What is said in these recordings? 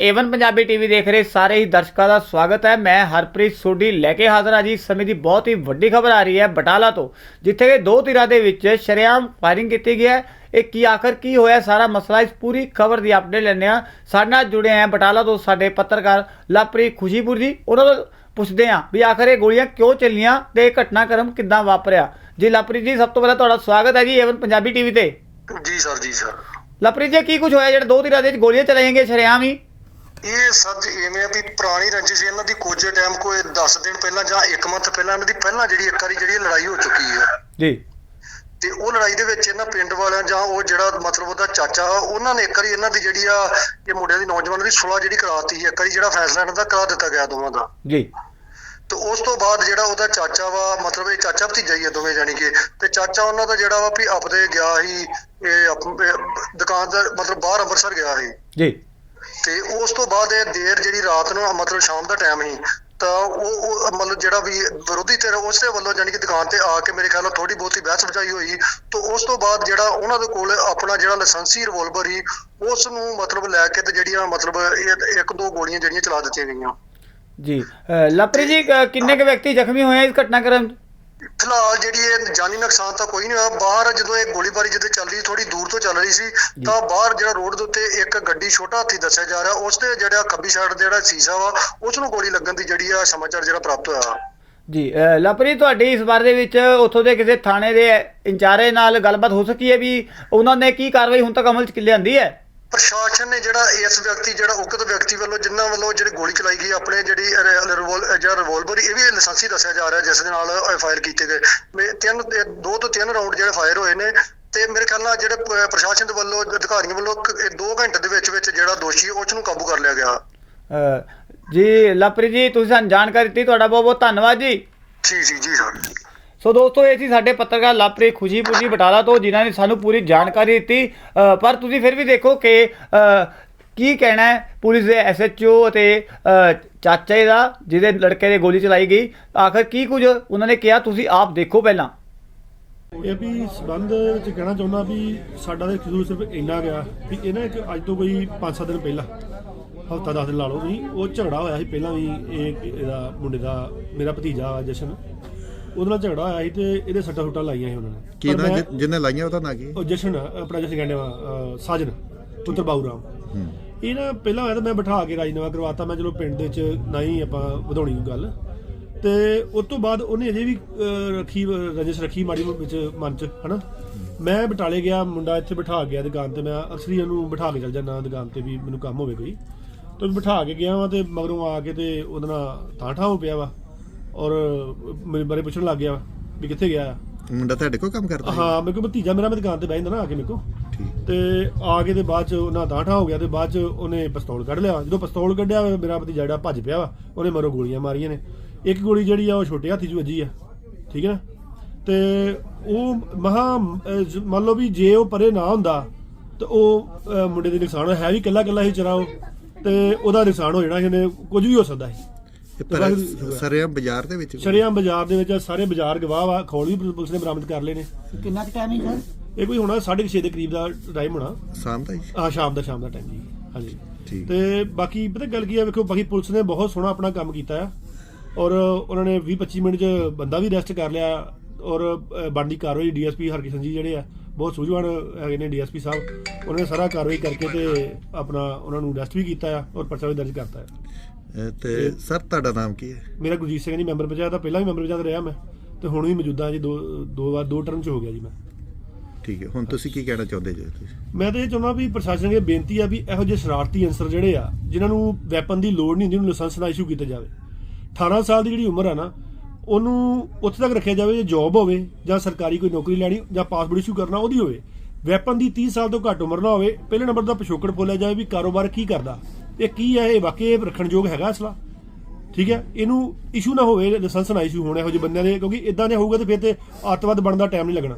Avon Punjabi TV ਦੇਖ ਰਹੇ ਸਾਰੇ ਹੀ ਦਰਸ਼ਕਾਂ ਦਾ ਸਵਾਗਤ ਹੈ। ਮੈਂ ਹਰਪ੍ਰੀਤ ਸੋਢੀ ਲੈ ਕੇ ਹਾਜ਼ਰ ਹਾਂ ਜੀ। ਇਸ ਸਮੇਂ ਦੀ ਬਹੁਤ ਹੀ ਵੱਡੀ ਖਬਰ ਆ ਰਹੀ ਹੈ ਬਟਾਲਾ ਤੋਂ ਜਿੱਥੇ ਕਿ ਦੋ ਧਿਰਾਂ ਦੇ ਵਿੱਚ ਸ਼ਰੇਆਮ ਫਾਇਰਿੰਗ ਕੀਤੀ ਗਈ ਹੈ। ਇਹ ਕੀ ਆਖਰ ਕੀ ਹੋਇਆ ਸਾਰਾ ਮਸਲਾ ਇਸ ਪੂਰੀ ਖਬਰ ਦੀ ਅਪਡੇਟ ਲੈਂਦੇ ਹਾਂ। ਸਾਡੇ ਨਾਲ ਜੁੜੇ ਆ ਬਟਾਲਾ ਤੋਂ ਸਾਡੇ ਪੱਤਰਕਾਰ ਲਵਪ੍ਰੀਤ ਖੁਸ਼ੀਪੁਰ ਜੀ। ਉਹਨਾਂ ਤੋਂ ਪੁੱਛਦੇ ਹਾਂ ਵੀ ਆਖਰ ਇਹ ਗੋਲੀਆਂ ਕਿਉਂ ਚੱਲੀਆਂ ਤੇ ਇਹ ਘਟਨਾਕ੍ਰਮ ਕਿੱਦਾਂ ਵਾਪਰਿਆ। ਜੀ ਲਵਪ੍ਰੀਤ ਜੀ ਸਭ ਤੋਂ ਪਹਿਲਾਂ ਤੁਹਾਡਾ ਸਵਾਗਤ ਹੈ ਜੀ ਏਵਨ ਪੰਜਾਬੀ ਟੀਵੀ ਤੇ। ਜੀ ਸਰ ਜੀ ਸਰ। ਲਵਪ੍ਰੀਤ ਜੀ ਕੀ ਕੁਝ ਹੋਇਆ? ਜਿਹੜੇ ਦੋ ਧਿਰਾਂ ਦੇ ਵਿੱਚ ਗੋਲੀਆਂ ਚਲਾਈਆਂ ਗਈਆਂ ਸ਼ਰੇਆਮ ਹੀ। ਇਹ ਸਰ ਜੀ ਇਵੇਂ ਆ ਵੀ ਪੁਰਾਣੀ ਰੰਜਿਸ਼ ਇਹਨਾਂ ਦੀ ਕੁਝ ਟਾਈਮ ਕੋਈ 10 ਦਿਨ ਪਹਿਲਾਂ ਜਾਂ 1 ਮੰਥ ਪਹਿਲਾਂ ਇਹਨਾਂ ਦੀ ਪਹਿਲਾਂ ਜਿਹੜੀ ਇੱਕ ਵਾਰੀ ਜਿਹੜੀ ਲੜਾਈ ਹੋ ਚੁੱਕੀ ਹੈ ਜੀ। ਤੇ ਉਹ ਲੜਾਈ ਦੇ ਵਿੱਚ ਇਹਨਾਂ ਪਿੰਡ ਵਾਲਿਆਂ ਜਾਂ ਉਹ ਜਿਹੜਾ ਮਤਲਬ ਉਹਦਾ ਚਾਚਾ ਉਹਨਾਂ ਨੇ ਇੱਕ ਵਾਰੀ ਇਹਨਾਂ ਦੀ ਜਿਹੜੀ ਆ ਇਹ ਮੁੰਡਿਆਂ ਦੀ ਨੌਜਵਾਨਾਂ ਦੀ ਸੁਲਾ ਜਿਹੜੀ ਕਰਾਤੀ ਇੱਕ ਵਾਰੀ ਜਿਹੜਾ ਫੈਸਲਾ ਇਹਨਾਂ ਦਾ ਕਰਾ ਦਿੱਤਾ ਗਿਆ ਦੋਵਾਂ ਦਾ। ਜੀ। ਤੇ ਉਸ ਤੋਂ ਬਾਅਦ ਜਿਹੜਾ ਉਹਦਾ ਚਾਚਾ ਵਾ ਮਤਲਬ ਇਹ ਚਾਚਾ ਭਤੀਜਾ ਹੀ ਆ ਦੋਵੇਂ ਜਾਣੀ ਕਿ ਤੇ ਚਾਚਾ ਉਹਨਾਂ ਦਾ ਜਿਹੜਾ ਵਾ ਵੀ ਆਪਦੇ ਗਿਆ ਸੀ ਇਹ ਦੁਕਾਨ ਦਾ ਮਤਲਬ ਬਾਹਰ ਅੰਮ੍ਰਿਤਸਰ ਗਿਆ ਸੀ। ਜੀ। ਤੇ ਉਸ ਤੋਂ ਬਾਅਦ ਇਹ ਦੇਰ ਜਿਹੜੀ ਰਾਤ ਨੂੰ ਮਤਲਬ ਸ਼ਾਮ ਦਾ ਟਾਈਮ ਸੀ ਤਾਂ ਉਹ ਮਤਲਬ ਜਿਹੜਾ ਵੀ ਵਿਰੋਧੀ ਧਿਰ ਉਸਦੇ ਵੱਲੋਂ ਜਾਨੀ ਕਿ ਦੁਕਾਨ ਤੇ ਆ ਕੇ ਮੇਰੇ ਖਿਆਲ ਨਾਲ ਥੋੜੀ ਬਹੁਤੀ ਬਹਿਸ ਬਚਾਈ ਹੋਈ। ਤਾਂ ਉਸ ਤੋਂ ਬਾਅਦ ਜਿਹੜਾ ਉਹਨਾਂ ਦੇ ਕੋਲ ਆਪਣਾ ਜਿਹੜਾ ਲਾਇਸੈਂਸੀ ਰਿਵੋਲਵਰ ਸੀ ਉਸ ਨੂੰ ਮਤਲਬ ਲੈ ਕੇ ਤੇ ਜਿਹੜੀਆਂ ਮਤਲਬ ਇੱਕ ਦੋ ਗੋਲੀਆਂ ਜਿਹੜੀਆਂ ਚਲਾ ਦਿੱਤੀਆਂ ਗਈਆਂ। ਜੀ। ਅ, ਜੀ ਕਿੰਨੇ ਕੁ ਵਿਅਕਤੀ ਜ਼ਖਮੀ ਹੋਏ ਇਸ ਘਟਨਾਕ੍ਰਮ 'ਚ? ਫਿਲਹਾਲ ਜਿਹੜੀ ਇਹ ਜਾਨੀ ਨੁਕਸਾਨ ਤਾਂ ਕੋਈ ਨਹੀਂ ਹੋਇਆ। ਬਾਹਰ ਜਦੋਂ ਇਹ ਗੋਲੀਬਾਰੀ ਜਦੋਂ ਚੱਲ ਰਹੀ ਥੋੜੀ ਦੂਰ ਤੋਂ ਚੱਲ ਰਹੀ ਸੀ ਤਾਂ ਬਾਹਰ ਜਿਹੜਾ ਰੋਡ ਦੇ ਉੱਤੇ ਇੱਕ ਗੱਡੀ ਛੋਟਾ ਹਾਥੀ ਦੱਸਿਆ ਜਾ ਰਿਹਾ। ਉਸ ਤੇ ਜਿਹੜਾ ਖੱਬੀ ਸਾਈਡ ਦਾ ਜਿਹੜਾ ਸ਼ੀਸ਼ਾ ਵਾ ਉਸ ਨੂੰ ਗੋਲੀ ਲੱਗਣ ਦੀ ਜਿਹੜੀ ਆ ਸਮਾਚਾਰ ਜਿਹੜਾ ਪ੍ਰਾਪਤ ਹੋਇਆ। ਜੀ ਅ, ਲਵਪ੍ਰੀਤ ਤੁਹਾਡੀ ਇਸ ਬਾਰੇ ਦੇ ਵਿੱਚ ਉੱਥੋਂ ਦੇ ਕਿਸੇ ਥਾਣੇ ਦੇ ਇੰਚਾਰਜ ਨਾਲ ਗੱਲਬਾਤ ਹੋ ਸਕੀ ਹੈ ਵੀ ਉਹਨਾਂ ਨੇ ਕੀ ਕਾਰਵਾਈ ਹੁਣ ਤੱਕ ਅਮਲ 'ਚ ਲਿਆਂਦੀ ਹੈ? ਪ੍ਰਸ਼ਾਸਨ ਨੇ ਜਿਹੜਾ ਇਸ ਵਿਅਕਤੀ ਜਿਹੜਾ ਉਕਤ ਵਿਅਕਤੀ ਵੱਲੋਂ ਜਿਨ੍ਹਾਂ ਵੱਲੋਂ ਜਿਹੜੀ ਗੋਲੀ ਚਲਾਈ ਗਈ ਆਪਣੇ ਜਿਹੜੀ ਰਿਵੋਲ- ਰਿਵੋਲਵਰ ਇਹ ਵੀ ਲਾਇਸੈਂਸੀ ਦੱਸਿਆ ਜਾ ਰਿਹਾ ਜਿਸ ਦੇ ਨਾਲ ਫਾਇਰ ਕੀਤੇ ਗਏ। ਮੇ- ਤਿੰਨ ਦੋ ਤੋਂ ਤਿੰਨ ਰਾਉਂਡ ਜਿਹੜੇ ਫਾਇਰ ਹੋਏ ਨੇ ਤੇ ਮੇਰੇ ਖਿਆਲ ਨਾਲ ਜਿਹੜੇ ਪ੍ਰਸ਼ਾਸਨ ਦੇ ਵੱਲੋਂ ਅਧਿਕਾਰੀਆਂ ਵੱਲੋਂ 2 ਘੰਟੇ ਦੇ ਵਿੱਚ ਵਿੱਚ ਜਿਹੜਾ ਦੋਸ਼ੀ ਉਸ ਨੂੰ ਕਾਬੂ ਕਰ ਲਿਆ ਗਿਆ। ਜੀ ਲਵਪ੍ਰੀਤ ਜੀ ਤੁਸੀਂ ਸਾਨੂੰ ਜਾਣਕਾਰੀ ਦਿੱਤੀ ਤੁਹਾਡਾ ਬਹੁਤ ਬਹੁਤ ਧੰਨਵਾਦ ਜੀ। ਜੀ ਜੀ ਜੀ ਸਰ ਸੋ ਦੋਸਤੋ, ਇਹ ਸੀ ਸਾਡੇ ਪੱਤਰਕਾਰ ਲਵਪ੍ਰੀਤ ਖੁਸ਼ੀ ਜੀ ਬਟਾਲਾ ਤੋਂ, ਜਿਨ੍ਹਾਂ ਨੇ ਸਾਨੂੰ ਪੂਰੀ ਜਾਣਕਾਰੀ ਦਿੱਤੀ। ਪਰ ਤੁਸੀਂ ਫਿਰ ਵੀ ਦੇਖੋ ਕਿ ਕੀ ਕਹਿਣਾ ਹੈ ਪੁਲਿਸ ਦੇ ਐਸਐਚਓ ਅਤੇ ਚਾਚੇ ਦਾ, ਜਿਹਦੇ ਲੜਕੇ ਦੇ ਗੋਲੀ ਚਲਾਈ ਗਈ। ਆਖਰ ਕੀ ਕੁਝ ਉਹਨਾਂ ਨੇ ਕਿਹਾ? ਤੁਸੀਂ ਆਪ ਦੇਖੋ ਪਹਿਲਾਂ। ਇਹ ਵੀ ਸਬੰਧ ਵਿੱਚ ਕਹਿਣਾ ਚਾਹੁੰਦਾ ਵੀ ਸਾਡਾ ਤੇ ਕਸੂਰ ਸਿਰਫ ਇੰਨਾ ਗਿਆ ਵੀ ਇਹਨਾਂ ਇੱਕ ਅੱਜ ਤੋਂ ਕੋਈ 5-7 ਦਿਨ ਪਹਿਲਾਂ, ਹਫਤਾ 10 ਦਿਨ ਲਾ ਲਓ ਤੁਸੀਂ, ਉਹ ਝਗੜਾ ਹੋਇਆ ਸੀ ਪਹਿਲਾਂ ਵੀ, ਇਹ, ਇਹਦਾ ਮੁੰਡੇ ਦਾ, ਮੇਰਾ ਭਤੀਜਾ ਜਸ਼ਨ। ਉਹਦੇ ਨਾਲ ਝਗੜਾ ਹੋਇਆ ਸੀ ਤੇ ਇਹਦੇ ਸੱਟਾ ਸੁੱਟਾਂ ਲਾਈਆਂ ਸੀ ਉਹਨਾਂ ਨੇ। ਕੀ ਪਰ ਨਾ ਮੈਂ- ਜਿਹਨੇ ਲਾਈਆਂ ਉਹਦਾ ਨਾਂ ਕੀ? ਉਹ ਜਸ਼ਨ ਆਪਣਾ ਜਸ਼ਨ ਕਹਿੰਦੇ ਵਾ ਸਾਜਨ ਪੁੱਤਰ ਬਾਊ ਰਾਮ। ਹੂੰ। ਇਹ ਨਾ ਪਹਿਲਾਂ ਹੋਇਆ ਤਾਂ ਮੈਂ ਬਿਠਾ ਕੇ ਰਾਜਨਾਮਾ ਕਰਵਾਤਾ ਮੈਂ ਚਲੋ ਪਿੰਡ ਦੇ ਚ ਨਹੀਂ ਆਪਾਂ ਵਧਾਉਣੀ ਗੱਲ। ਤੇ ਉਸ ਤੋਂ ਬਾਅਦ ਉਹਨੇ ਅਜੇ ਵੀ ਅਹ, ਰੱਖੀ ਰਜਿਸ ਰੱਖੀ ਮਾੜੀ ਮੋਟੀ ਵਿੱਚ ਮਨ ਚ ਹਨਾ? ਮੈਂ ਬਟਾਲੇ ਗਿਆ ਮੁੰਡਾ ਇੱਥੇ ਬਿਠਾ ਗਿਆ ਦੁਕਾਨ ਤੇ ਮੈਂ ਅਕਸਰ ਉਹਨੂੰ ਬਿਠਾ ਕੇ ਚੱਲ ਜਾਂਦਾ ਦੁਕਾਨ ਤੇ ਵੀ ਮੈਨੂੰ ਕੰਮ ਹੋਵੇ ਕੋਈ। ਤੇ ਬਿਠਾ ਕੇ ਗਿਆ ਵਾਂ ਤੇ ਮਗਰੋਂ ਆ ਕੇ ਤੇ ਉਹਦੇ ਨਾਲ ਤਾਂ ਠਾਂ ਹੋ ਪਿਆ ਵਾ। ਔਰ ਮੇਰੇ ਬਾਰੇ ਪੁੱਛਣ ਲੱਗ ਗਿਆ ਵਾ ਕਿੱਥੇ ਗਿਆ। ਆ ਮੁੰਡਾ ਤੁਹਾਡੇ ਕੋਲ ਕੰਮ ਕਰਦਾ ਹੈ? ਮੇਰੇ ਕੋਲ ਭਤੀਜਾ ਮੇਰਾ ਮੈਂ ਦੁਕਾਨ ਤੇ ਬਹਿ ਜਾਂਦਾ ਨਾ ਆ ਕੇ ਮੇਰੇ ਕੋਲ। ਤੇ ਆ ਕੇ ਤੇ ਬਾਅਦ ਚ ਉਹਨਾਂ ਦਾਠਾ ਹੋ ਗਿਆ ਤੇ ਬਾਅਦ ਚ ਉਹਨੇ ਪਿਸਤੌਲ ਕੱਢ ਲਿਆ। ਜਦੋਂ ਪਿਸਤੌਲ ਕੱਢਿਆ ਮੇਰਾ ਭਤੀਜਾ ਜਿਹੜਾ ਭੱਜ ਪਿਆ ਵਾ ਉਹਨੇ ਮਰੋ ਗੋਲੀਆਂ ਮਾਰੀਆਂ ਨੇ। ਇੱਕ ਗੋਲੀ ਜਿਹੜੀ ਆ ਉਹ ਛੋਟੇ ਹਾਥੀ 'ਚ ਵੱਜੀ ਆ। ਠੀਕ ਹੈ ਨਾ? ਤੇ ਉਹ ਮਹਾ ਮੰਨ ਲਓ ਵੀ ਜੇ ਉਹ ਪਰੇ ਨਾ ਹੁੰਦਾ ਤੇ ਉਹ ਮੁੰਡੇ ਦੇ ਨੁਕਸਾਨ ਹੈ ਵੀ ਕੱਲਾ ਕੱਲਾ ਹੀ ਚਰਾਓ ਤੇ ਉਹਦਾ ਨੁਕਸਾਨ ਹੋ ਜਾਣਾ ਸੀ ਉਹਨੇ ਕੁਝ ਵੀ ਹੋ ਸਕਦਾ ਸੀ। ਇਹ ਪਰ ਸਰਿਆਂ ਬਾਜ਼ਾਰ ਦੇ ਵਿੱਚ ਸ਼ਰੇਆਮ ਬਾਜ਼ਾਰ ਦੇ ਵਿੱਚ ਸਾਰੇ ਬਾਜ਼ਾਰ ਗਵਾਹ ਵਾ ਖੋਲ ਵੀ ਪੁਲਿਸ ਨੇ ਬਰਾਮਦ ਕਰ ਲਏ ਨੇ। ਕਿੰਨਾ ਕੁ ਟਾਈਮ ਹੈ ਸਰ? ਇਹ ਕੋਈ ਹੋਣਾ 6:30 ਦੇ ਕਰੀਬ ਦਾ ਟਾਈਮ ਹੋਣਾ। ਸ਼ਾਮ ਦਾ ਹੀ। ਆ ਸ਼ਾਮ ਦਾ ਸ਼ਾਮ ਦਾ ਟਾਈਮ ਜੀ। ਹਾਂਜੀ। ਠੀਕ। ਤੇ ਬਾਕੀ ਪਤਾ ਗੱਲ ਕੀ ਆ ਵੇਖੋ ਬਾਕੀ ਪੁਲਿਸ ਨੇ ਬਹੁਤ ਸੋਹਣਾ ਆਪਣਾ ਕੰਮ ਕੀਤਾ ਆ। ਔਰ ਉਹਨਾਂ ਨੇ 20 25 ਮਿੰਟ 'ਚ ਬੰਦਾ ਵੀ ਅਰੈਸਟ ਕਰ ਲਿਆ। ਔਰ ਅ, ਬਣਦੀ ਕਾਰਵਾਈ ਡੀਐਸਪੀ ਹਰਕਿਸ਼ਨ ਜੀ ਜਿਹੜੇ ਆ ਬਹੁਤ ਸੂਝਵਾਨ ਹੈਗੇ ਨੇ ਡੀਐਸਪੀ ਸਾਹਿਬ। ਉਹਨਾਂ ਨੇ ਸਾਰਾ ਕਾਰਵਾਈ ਕਰਕੇ ਤੇ ਆਪਣਾ ਉਹਨਾਂ ਨੂੰ ਅਰੈਸਟ ਵੀ ਕੀਤਾ ਆ ਔਰ ਪਰਚਾ ਵੀ ਦਰਜ ਕਰਤਾ ਆ। ਤੇ ਸਰ ਤੁਹਾਡਾ ਨਾਮ ਕੀ ਹੈ? ਮੇਰਾ ਗੁਰਜੀਤ ਸਿੰਘ ਜੀ ਮੈਂਬਰ ਪੰਚਾਇਤ ਦਾ ਪਹਿਲਾਂ ਵੀ ਮੈਂਬਰ ਪੰਚਾਇਤ ਰਿਹਾ ਮੈਂ ਤੇ ਹੁਣ ਵੀ ਮੌਜੂਦਾ ਜੀ ਦੋ ਦੋ ਵਾਰ ਦੋ ਟਰਮ 'ਚ ਹੋ ਗਿਆ ਜੀ ਮੈਂ। ਠੀਕ ਹੈ ਹੁਣ ਤੁਸੀਂ ਕੀ ਕਹਿਣਾ ਚਾਹੁੰਦੇ ਜੀ ਤੁਸੀਂ? ਮੈਂ ਤਾਂ ਇਹ ਚਾਹੁੰਦਾ ਵੀ ਪ੍ਰਸ਼ਾਸਨ ਅੱਗੇ ਬੇਨਤੀ ਆ ਵੀ ਇਹੋ ਜਿਹੇ ਸ਼ਰਾਰਤੀ ਅਨਸਰ ਜਿਹੜੇ ਆ ਜਿਨ੍ਹਾਂ ਨੂੰ ਵੈਪਨ ਦੀ ਲੋੜ ਨਹੀਂ ਹੁੰਦੀ ਉਹਨੂੰ ਲਾਇਸੈਂਸ ਦਾ ਇਸ਼ੂ ਕੀਤਾ ਜਾਵੇ। 18 ਸਾਲ ਦੀ ਜਿਹੜੀ ਉਮਰ ਆ ਨਾ ਉਹਨੂੰ ਉੱਥੇ ਤੱਕ ਰੱਖਿਆ ਜਾਵੇ ਜੇ ਜੌਬ ਹੋਵੇ ਜਾਂ ਸਰਕਾਰੀ ਕੋਈ ਨੌਕਰੀ ਲੈਣੀ ਜਾਂ ਪਾਸਪੋਰਟ ਇਸ਼ੂ ਕਰਨਾ ਉਹਦੀ ਹੋਵੇ। ਵੈਪਨ ਦੀ 30 ਸਾਲ ਤੋਂ ਘੱਟ ਉਮਰ ਨਾ ਹੋਵੇ ਪਹਿਲੇ ਨੰਬਰ ਦਾ ਪਿਛੋਕੜ ਬੋਲਿਆ ਜਾਵੇ ਵੀ ਕਾਰੋਬਾਰ ਕੀ ਕਰਦਾ। ਇਹ ਕੀ ਹੈ? ਇਹ ਵਾਕਈ ਇਹ ਰੱਖਣ ਹੈਗਾ ਅਸਲਾ? ਠੀਕ ਹੈ? ਇਹਨੂੰ ਇਸ਼ੂ ਨਾ ਹੋਵੇ ਲਾਇਸੈਂਸ ਨਾ ਇਸ਼ੂ ਹੋਣਾ, ਇਹੋ ਜਿਹੇ ਬੰਦਿਆਂ ਦੇ, ਕਿਉਂਕਿ ਇਦਾਂ ਦੇ ਹੋਊਗਾ ਤੇ ਫਿਰ ਤੇ ਅੱਤਵਾਦ ਬਣਨ ਦਾ ਟਾਈਮ ਨਹੀਂ ਲੱਗਣਾ।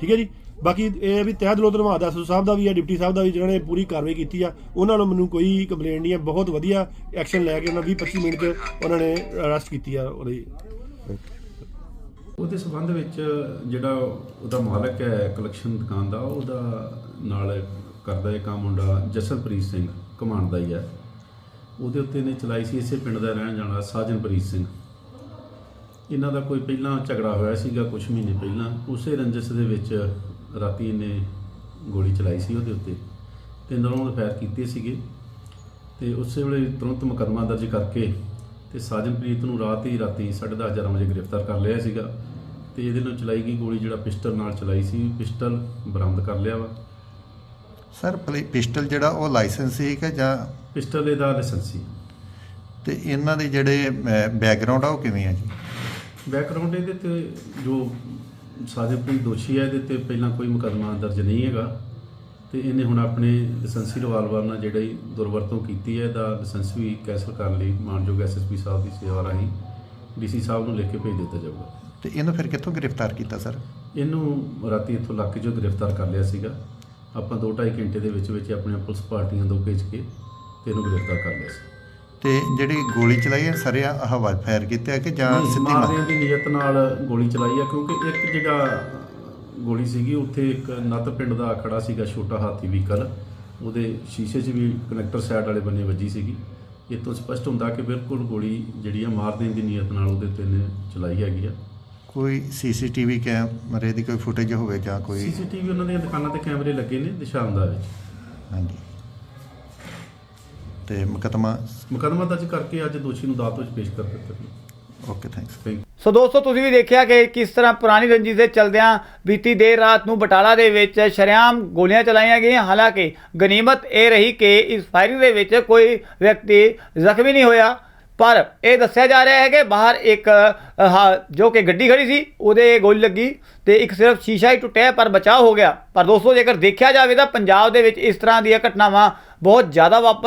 ਠੀਕ ਹੈ ਜੀ? ਬਾਕੀ ਇਹ ਵੀ ਤਹਿ ਦਿਲੋਂ ਧੰਨਵਾਦ ਆ ਸਾਹਿਬ ਦਾ ਵੀ ਆ, ਡਿਪਟੀ ਸਾਹਿਬ ਦਾ ਵੀ ਜਿਹਨਾਂ ਨੇ ਪੂਰੀ ਕਾਰਵਾਈ ਕੀਤੀ ਆ। ਉਹਨਾਂ ਨੂੰ ਮੈਨੂੰ ਕੋਈ ਕੰਪਲੇਂਟ ਨਹੀਂ ਆ ਬਹੁਤ ਵਧੀਆ ਐਕਸ਼ਨ ਲੈ ਕੇ ਉਹਨਾਂ 20 25 ਮਿੰਟ 'ਚ ਉਹਨਾਂ ਨੇ ਅਰੈਸਟ ਕੀਤੀ ਆ ਉਹਦੀ। ਉਹਦੇ ਸਬੰਧ ਵਿੱਚ ਜਿਹੜਾ ਉਹਦਾ ਮਾਲਕ ਹੈ ਕਲੈਕਸ਼ਨ ਦੁਕਾਨ ਦਾ, ਉਹਦਾ ਨਾਲ ਕਰਦਾ ਇਹ ਕੰਮ ਮੁੰਡਾ ਜਸਲਪ੍ਰੀਤ ਸਿੰਘ। ਕਮਾਂਡ ਦਾ ਹੀ ਹੈ। ਉਹਦੇ ਉੱਤੇ ਨੇ ਚਲਾਈ ਸੀ, ਇਸੇ ਪਿੰਡ ਦਾ ਰਹਿਣ ਜਾਣਾ ਸਾਜਨਪ੍ਰੀਤ ਸਿੰਘ। ਇਹਨਾਂ ਦਾ ਕੋਈ ਪਹਿਲਾਂ ਝਗੜਾ ਹੋਇਆ ਸੀਗਾ ਕੁਝ ਮਹੀਨੇ ਪਹਿਲਾਂ। ਉਸੇ ਰੰਜਿਸ਼ ਦੇ ਵਿੱਚ ਰਾਤੀ ਇਹਨੇ ਗੋਲੀ ਚਲਾਈ ਸੀ ਉਹਦੇ ਉੱਤੇ ਤਿੰਨ ਰੌਂਦ ਫਾਇਰ ਕੀਤੇ ਸੀਗੇ। ਤੇ ਉਸੇ ਵੇਲੇ ਤੁਰੰਤ ਮੁਕੱਦਮਾ ਦਰਜ ਕਰਕੇ ਤੇ ਸਾਜਨਪ੍ਰੀਤ ਨੂੰ ਰਾਤ ਹੀ ਰਾਤੀ 10:30 ਵਜੇ ਗ੍ਰਿਫਤਾਰ ਕਰ ਲਿਆ ਸੀਗਾ ਤੇ ਇਹਦੇ ਨਾਲ ਚਲਾਈ ਗਈ ਗੋਲੀ ਜਿਹੜਾ ਪਿਸਟਲ ਨਾਲ ਚਲਾਈ ਸੀ, ਪਿਸਟਲ ਬਰਾਮਦ ਕਰ ਲਿਆ ਵਾ। ਸਰ ਪਿਸਟਲ ਜਿਹੜਾ ਉਹ ਲਾਇਸੈਂਸ ਸੀ ਕਿ ਜਾਂ ਪਿਸਟਲ ਇਹਦਾ ਲਾਇਸੈਂਸ ਸੀ। ਤੇ ਇਹਨਾਂ ਦੇ ਜਿਹੜੇ ਬੈਕਗ੍ਰਾਉਂਡ ਆ ਉਹ ਕਿਵੇਂ ਆ ਜੀ? ਬੈਕਗ੍ਰਾਉਂਡ ਇਹਦੇ ਤੇ ਜੋ ਸਾਜਨਪ੍ਰੀਤ ਦੋਸ਼ੀ ਹੈ ਇਹਦੇ ਤੇ ਪਹਿਲਾਂ ਕੋਈ ਮੁਕੱਦਮਾ ਦਰਜ ਨਹੀਂ ਹੈਗਾ। ਤੇ ਇਹਨੇ ਹੁਣ ਆਪਣੇ ਲਾਇਸੈਂਸੀ ਰਿਵਾਲਵਰ ਨਾਲ ਜਿਹੜੀ ਦੁਰਵਰਤੋਂ ਕੀਤੀ ਹੈ ਦਾ ਲਾਇਸੈਂਸ ਵੀ ਕੈਂਸਲ ਕਰਨ ਲਈ ਮਾਨਯੋਗ ਐਸਐਸਪੀ ਸਾਹਿਬ ਦੀ ਸੇਵਾ ਰਾਹੀਂ ਡੀਸੀ ਸਾਹਿਬ ਨੂੰ ਲਿਖ ਕੇ ਭੇਜ ਦਿੱਤਾ ਜਾਊਗਾ। ਤੇ ਇਹਨੂੰ ਫਿਰ ਕਿੱਥੋਂ ਗ੍ਰਿਫਤਾਰ ਕੀਤਾ ਸਰ? ਇਹਨੂੰ ਰਾਤੀ ਇੱਥੋਂ ਇਲਾਕੇ 'ਚੋਂ ਗ੍ਰਿਫਤਾਰ ਕਰ ਲਿਆ ਸੀਗਾ। ਆਪਾਂ 2.5 ਘੰਟੇ ਦੇ ਵਿੱਚ ਵਿੱਚ ਆਪਣੀਆਂ ਪੁਲਿਸ ਪਾਰਟੀਆਂ ਤੋਂ ਭੇਜ ਕੇ ਤੇ ਇਹਨੂੰ ਗ੍ਰਿਫਤਾਰ ਕਰ ਲਿਆ ਸੀ। ਤੇ ਜਿਹੜੀ ਗੋਲੀ ਚਲਾਈ ਹੈ ਸਰ ਹਵਾ ਫਾਇਰ ਕੀਤੀ ਕਿ ਜਾਂ ਨਹੀਂ, ਸਿੱਧੀ ਮਾਰ ਦੀ ਨੀਅਤ ਨਾਲ ਗੋਲੀ ਚਲਾਈ ਆ ਕਿਉਂਕਿ ਇੱਕ ਜਗ੍ਹਾ ਗੋਲੀ ਸੀਗੀ ਉੱਥੇ ਇੱਕ ਨੱਤ ਪਿੰਡ ਦਾ ਖੜਾ ਸੀਗਾ ਛੋਟਾ ਹਾਥੀ ਵਹੀਕਲ। ਉਹਦੇ ਸ਼ੀਸ਼ੇ 'ਚ ਵੀ ਕਨੈਕਟਰ ਸਾਈਡ ਵਾਲੇ ਬੰਨੇ ਵੱਜੀ ਸੀਗੀ। ਇਹ ਤੋਂ ਸਪਸ਼ਟ ਹੁੰਦਾ ਕਿ ਬਿਲਕੁਲ ਗੋਲੀ ਜਿਹੜੀ ਆ ਮਾਰ ਦੇਣ ਦੀ ਨੀਅਤ ਨਾਲ ਉਹਦੇ ਤੇ ਨੇ ਚਲਾਈ ਹੈਗੀ ਆ। ਕੋਈ ਸੀਸੀਟੀਵੀ ਕੈਮਰੇ ਦੀ ਕੋਈ ਫੁਟੇਜ ਹੋਵੇ ਜਾਂ ਕੋਈ ਸੀਸੀਟੀਵੀ ਉਹਨਾਂ ਦੀਆਂ ਦੁਕਾਨਾਂ ਤੇ ਕੈਮਰੇ ਲੱਗੇ ਨੇ ਦਿਸ਼ਾਂਦਾ ਵਿੱਚ। ਹਾਂਜੀ। ਤੇ ਮੁਕੱਦਮਾ ਮੁਕੱਦਮਾ ਦਰਜ ਕਰਕੇ ਅੱਜ ਦੋਸ਼ੀ ਨੂੰ ਅਦਾਲਤ ਵਿੱਚ ਪੇਸ਼ ਕਰ ਦਿੱਤਾ ਗਿਆ। ਓਕੇ ਥੈਂਕਸ ਥੈਂਕ ਸੋ ਦੋਸਤੋ ਤੁਸੀਂ ਵੀ ਦੇਖਿਆ ਕਿ ਕਿਸ ਤਰ੍ਹਾਂ ਪੁਰਾਣੀ ਰੰਜਿਸ਼ ਦੇ ਚਲਦਿਆਂ ਬੀਤੀ ਦੇਰ ਰਾਤ ਨੂੰ ਬਟਾਲਾ ਦੇ ਵਿੱਚ ਸ਼ਰੇਆਮ ਗੋਲੀਆਂ ਚਲਾਈਆਂ ਗਈਆਂ। ਹਾਲਾਂਕਿ ਗਨੀਮਤ ਇਹ ਰਹੀ ਕਿ ਇਸ ਫਾਇਰਿੰਗ ਦੇ ਵਿੱਚ ਕੋਈ ਵਿਅਕਤੀ ਜ਼ਖਮੀ ਨਹੀਂ ਹੋਇਆ। ਪਰ ਇਹ ਦੱਸਿਆ ਜਾ ਰਿਹਾ ਹੈ ਕਿ ਬਾਹਰ ਇੱਕ ਅ, ਜੋ ਕਿ ਗੱਡੀ ਖੜੀ ਸੀ ਉਹਦੇ ਗੋਲੀ ਲੱਗੀ ਤੇ ਇੱਕ ਸਿਰਫ ਸ਼ੀਸ਼ਾ ਹੀ ਟੁੱਟਿਆ ਪਰ ਬਚਾਅ ਹੋ ਗਿਆ। ਪਰ ਦੋਸਤੋ ਜੇਕਰ ਦੇਖਿਆ ਜਾਵੇ ਤਾਂ ਪੰਜਾਬ ਦੇ ਵਿੱਚ ਇਸ ਤਰ੍ਹਾਂ ਦੀਆਂ ਘਟਨਾਵਾਂ ਬਹੁਤ ਜ਼ਿਆਦਾ ਵਾਪਰ